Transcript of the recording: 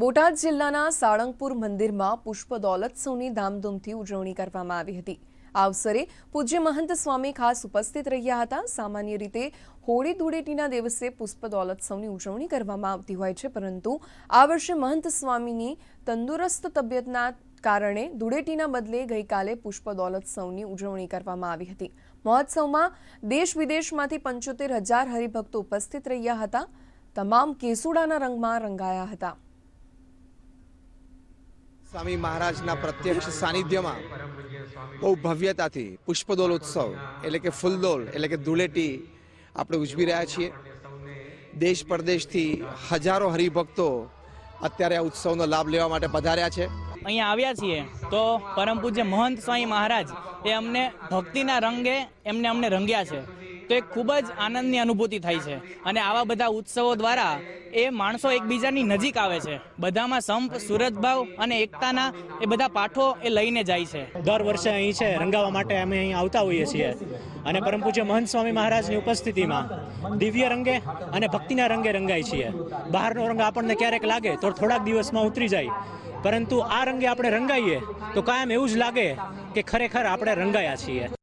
બોટાદ જિલ્લાના સાળંગપુર મંદિરમાં પુષ્પ દોલોત્સવની ધામધૂમથી ઉજવણી કરવામાં આવી હતી. આ અવસરે પૂજ્ય મહંત સ્વામી ખાસ ઉપસ્થિત રહ્યા હતા. સામાન્ય રીતે હોળી ધૂળેટીના દિવસે પુષ્પ દોલોત્સવની ઉજવણી કરવામાં આવતી હોય છે, પરંતુ આ વર્ષે મહંત સ્વામીની તંદુરસ્ત તબિયતના કારણે ધૂળેટીના બદલે ગઈકાલે પુષ્પ દોલોત્સવની ઉજવણી કરવામાં આવી હતી. મહોત્સવમાં દેશ વિદેશમાંથી પંચોતેર હજાર હરિભક્તો ઉપસ્થિત રહ્યા હતા. તમામ કેસુડાના રંગમાં રંગાયા હતા. સ્વામી મહારાજના પ્રત્યક્ષ સાનિધ્યમાં બહુ ભવ્યતાથી પુષ્પદોલ ઉત્સવ એટલે કે ફૂલદોલ, એટલે કે ધૂળેટી આપણે ઉજવી રહ્યા છીએ. દેશ પરદેશથી હજારો હરિભક્તો અત્યારે આ ઉત્સવનો લાભ લેવા માટે પધાર્યા છે. અહીંયા આવ્યા છીએ તો પરમ પૂજ્ય મહંત સ્વામી મહારાજ, એ અમને ભક્તિના રંગે એમને અમને રંગ્યા છે. તો એક ખૂબ જ આનંદની અનુભૂતિ થાય છે. અને આવા બધા ઉત્સવો દ્વારા એ માણસો એકબીજાની નજીક આવે છે. બધામાં સંપ, સુરતભાવ અને એકતાના એ બધા પાઠો એ લઈને જાય છે. દર વર્ષે અહીં છે, રંગાવા માટે અમે અહીં આવતા હોઈએ છીએ. અને પરમ પૂજ્ય મહંત સ્વામી મહારાજની ઉપસ્થિતિમાં દિવ્ય રંગે અને ભક્તિના રંગે રંગાય છીએ. બહારનો રંગ આપણને ક્યારેક લાગે તો થોડાક દિવસમાં ઉતરી જાય. પરંતુ આ રંગે આપણે રંગાઈએ તો કાયમ એવું જ લાગે કે ખરેખર આપણે રંગાયા છીએ.